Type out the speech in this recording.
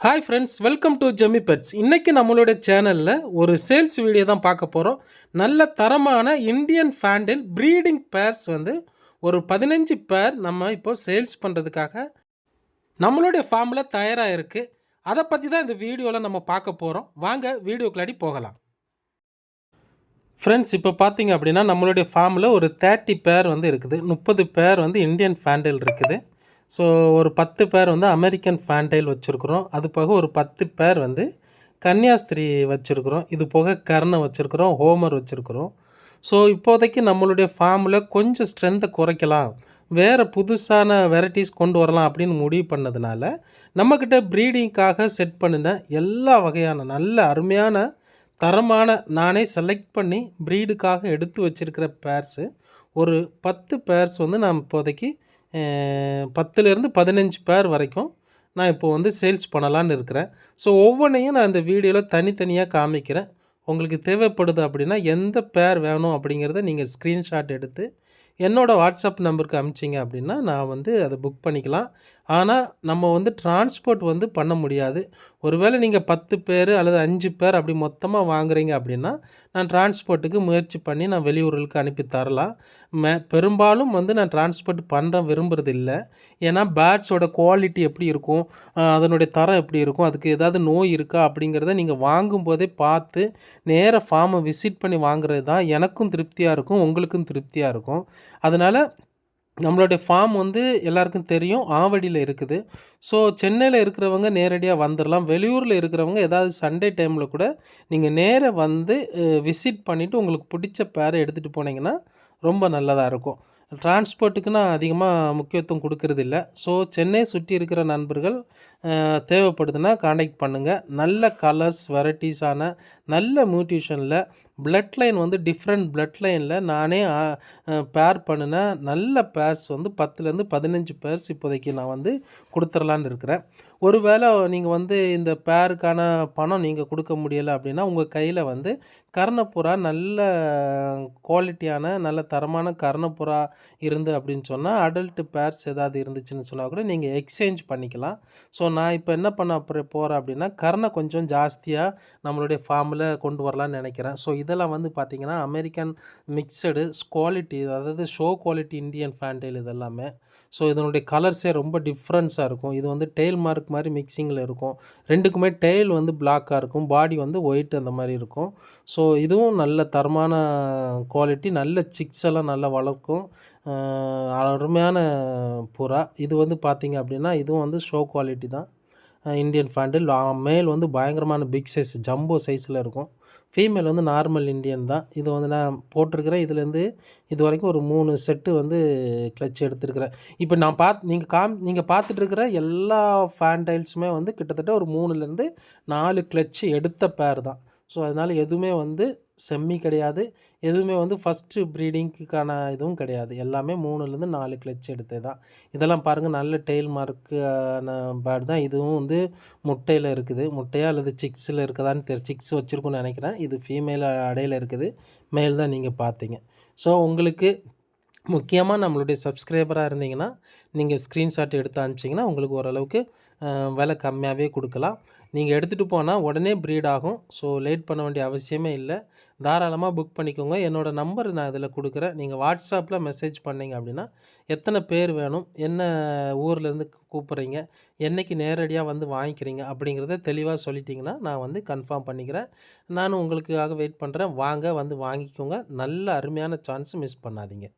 Hi friends welcome to ஜெமி pets இன்றைக்கி நம்மளுடைய சேனலில் ஒரு சேல்ஸ் வீடியோ தான் பார்க்க போகிறோம் நல்ல தரமான இந்தியன் ஃபேண்டில் ப்ரீடிங் பேர்ஸ் வந்து ஒரு பதினஞ்சு பேர் நம்ம இப்போ சேல்ஸ் பண்ணுறதுக்காக நம்மளுடைய ஃபார்மில் தயாராக இருக்குது அதை பற்றி தான் இந்த வீடியோவில் நம்ம பார்க்க போகிறோம் வாங்க வீடியோக்குள்ளாடி போகலாம். ஃப்ரெண்ட்ஸ் இப்போ பார்த்தீங்க அப்படின்னா நம்மளுடைய ஃபார்மில் ஒரு தேர்ட்டி பேர் வந்து இருக்குது. முப்பது பேர் வந்து இந்தியன் ஃபேண்டில் இருக்குது. ஸோ ஒரு பத்து பேர் வந்து அமெரிக்கன் ஃபேண்டைல் வச்சுருக்குறோம். அது போக ஒரு பத்து பேர் வந்து கன்னியாஸ்திரி வச்சுருக்குறோம். இது போக கர்ணை வச்சுருக்குறோம். ஹோமர் வச்சுருக்குறோம். ஸோ இப்போதைக்கு நம்மளுடைய ஃபார்மில் கொஞ்சம் ஸ்ட்ரென்த்தை குறைக்கலாம். வேறு புதுசான வெரைட்டிஸ் கொண்டு வரலாம் அப்படின்னு முடிவு பண்ணதுனால நம்மக்கிட்ட ப்ரீடிங்க்காக செட் பண்ணின எல்லா வகையான நல்ல அருமையான தரமான நானே செலக்ட் பண்ணி ப்ரீடுக்காக எடுத்து வச்சுருக்கிற பேர்ஸு ஒரு பத்து பேர்ஸ் வந்து நான் இப்போதைக்கு பத்துலேருந்து பதினஞ்சு பேர் வரைக்கும் நான் இப்போ வந்து சேல்ஸ் பண்ணலான்னு இருக்கிறேன். ஸோ ஒவ்வொன்றையும் நான் இந்த வீடியோவில் தனித்தனியாக காமிக்கிறேன். உங்களுக்கு தேவைப்படுது அப்படின்னா எந்த பேர் வேணும் அப்படிங்கிறத நீங்கள் ஸ்க்ரீன்ஷாட் எடுத்து என்னோடய வாட்ஸ்அப் நம்பருக்கு அமிச்சிங்க அப்படின்னா நான் வந்து அதை புக் பண்ணிக்கலாம். ஆனால் நம்ம வந்து டிரான்ஸ்போர்ட் வந்து பண்ண முடியாது. ஒருவேளை நீங்கள் பத்து பேர் அல்லது அஞ்சு பேர் அப்படி மொத்தமாக வாங்குறீங்க அப்படின்னா நான் டிரான்ஸ்போர்ட்டுக்கு முயற்சி பண்ணி நான் வெளியூர்களுக்கு அனுப்பி தரலாம். மே பெரும்பாலும் வந்து நான் டிரான்ஸ்போர்ட் பண்ணுற விரும்புறது இல்லை. ஏன்னா பேட்ஸோட குவாலிட்டி எப்படி இருக்கும்? அதனுடைய தரம் எப்படி இருக்கும்? அதுக்கு ஏதாவது நோய் இருக்கா? அப்படிங்கிறத நீங்கள் வாங்கும்போதே பார்த்து நேராக ஃபார்மை விசிட் பண்ணி வாங்குறது தான் எனக்கும் திருப்தியாக இருக்கும் உங்களுக்கும் திருப்தியாக இருக்கும். அதனால் நம்மளுடைய ஃபார்ம் வந்து எல்லாருக்கும் தெரியும் ஆவடியில் இருக்குது. ஸோ சென்னையில் இருக்கிறவங்க நேரடியாக வந்துடலாம் வெளியூரில் இருக்கிறவங்க ஏதாவது சண்டே டைமில் கூட நீங்கள் நேராக வந்து விசிட் பண்ணிவிட்டு உங்களுக்கு பிடிச்ச பேரை எடுத்துகிட்டு போனீங்கன்னா ரொம்ப நல்லதாக இருக்கும். டிரான்ஸ்போர்ட்டுக்கு நான் அதிகமாக முக்கியத்துவம் கொடுக்கறதில்ல. ஸோ சென்னை சுற்றி இருக்கிற நண்பர்கள் தேவைப்படுதுன்னா காண்டாக்ட் பண்ணுங்கள் நல்ல கலர்ஸ் வெரைட்டிஸான நல்ல மியூட்டிஷனில் பிளட் லைன் வந்து டிஃப்ரெண்ட் பிளட் லைனில் நானே பேர் பண்ணின நல்ல பேர்ஸ் வந்து பத்துலேருந்து பதினஞ்சு பேர்ஸ் இப்போதைக்கு நான் வந்து கொடுத்துர்லான்னு இருக்கிறேன். ஒருவேளை நீங்கள் வந்து இந்த பேருக்கான பணம் நீங்கள் கொடுக்க முடியலை அப்படின்னா உங்கள் கையில் வந்து கர்ணப்புறா நல்ல குவாலிட்டியான நல்ல தரமான கர்ணப்புறா இருந்து அப்படின்னு சொன்னால் அடல்ட்டு பேர்ஸ் ஏதாவது இருந்துச்சுன்னு சொன்னால் கூட நீங்கள் எக்ஸ்சேஞ்ச் பண்ணிக்கலாம். ஸோ நான் இப்போ என்ன பண்ண போகிறேன் அப்படின்னா கர்ணை கொஞ்சம் ஜாஸ்தியாக நம்மளுடைய ஃபார்மில் கொண்டு வரலான்னு நினைக்கிறேன். ஸோ இதெல்லாம் வந்து பார்த்திங்கன்னா அமெரிக்கன் மிக்சடு குவாலிட்டி அதாவது ஷோ குவாலிட்டி இந்தியன் ஃபேண்டைல் இதெல்லாமே. ஸோ இதனுடைய கலர்ஸே ரொம்ப டிஃப்ரென்ஸாக இருக்கும். இது வந்து டெய்ல் மார்க் மாதிரி மிக்சிங்கில் இருக்கும். ரெண்டுக்குமே டெய்ல் வந்து பிளாக்காக இருக்கும். பாடி வந்து ஒயிட் அந்த மாதிரி இருக்கும். ஸோ இதுவும் நல்ல தரமான குவாலிட்டி நல்ல சிக்ஸ் எல்லாம் நல்லா வளர்க்கும். அருமையான புறா. இது வந்து பார்த்திங்க அப்படின்னா இதுவும் வந்து ஷோ குவாலிட்டி தான். இந்தியன் ஃபேண்டில் மேல் வந்து பயங்கரமான பிக் சைஸ் ஜம்போ சைஸில் இருக்கும். ஃபீமேல் வந்து நார்மல் இண்டியன் தான். இது வந்து நான் போட்டிருக்கிறேன். இதுலேருந்து இது வரைக்கும் ஒரு மூணு செட்டு வந்து கிளச் எடுத்துருக்கிறேன். இப்போ நான் பார்த்து நீங்கள் காம் நீங்கள் பார்த்துட்ருக்கிற எல்லா ஃபேண்டைல்ஸுமே வந்து கிட்டத்தட்ட ஒரு மூணுலேருந்து நாலு கிளச்சு எடுத்த பேர் தான். ஸோ அதனால் எதுவுமே வந்து செம்மி கிடையாது. எதுவுமே வந்து ஃபஸ்ட்டு ப்ரீடிங்க்குக்கான இதுவும் கிடையாது. எல்லாமே மூணுலேருந்து நாலு கிளச் எடுத்து தான். இதெல்லாம் பாருங்கள் நல்ல டெய்ல் மார்க்கான பேர்டு தான். இதுவும் வந்து முட்டையில் இருக்குது. முட்டையாக அல்லது சிக்ஸில் இருக்குதான்னு தெரி சிக்ஸ் வச்சுருக்குன்னு நினைக்கிறேன். இது ஃபீமேல் அடையில் இருக்குது. மேல் தான் நீங்கள் பார்த்தீங்க. ஸோ உங்களுக்கு முக்கியமாக நம்மளுடைய சப்ஸ்கிரைபராக இருந்தீங்கன்னா நீங்கள் ஸ்க்ரீன்ஷாட் எடுத்து அனுப்பிச்சிங்கன்னா உங்களுக்கு ஓரளவுக்கு விலை கம்மியாகவே கொடுக்கலாம். நீங்கள் எடுத்துகிட்டு போனால் உடனே ப்ரீட் ஆகும். ஸோ லேட் பண்ண வேண்டிய அவசியமே இல்லை. தாராளமாக புக் பண்ணிக்கோங்க. என்னோடய நம்பர் நான் இதில் கொடுக்குறேன். நீங்கள் வாட்ஸ்அப்பில் மெசேஜ் பண்ணிங்க அப்படின்னா எத்தனை பேர் வேணும்? என்ன ஊர்லேருந்து கூப்பிட்றீங்க? என்றைக்கு நேரடியாக வந்து வாங்கிக்கிறீங்க? அப்படிங்கிறத தெளிவாக சொல்லிட்டிங்கன்னா நான் வந்து கன்ஃபார்ம் பண்ணிக்கிறேன். நானும் உங்களுக்காக வெயிட் பண்ணுறேன் வாங்க வந்து வாங்கிக்கோங்க. நல்ல அருமையான சான்ஸ் மிஸ் பண்ணாதீங்க.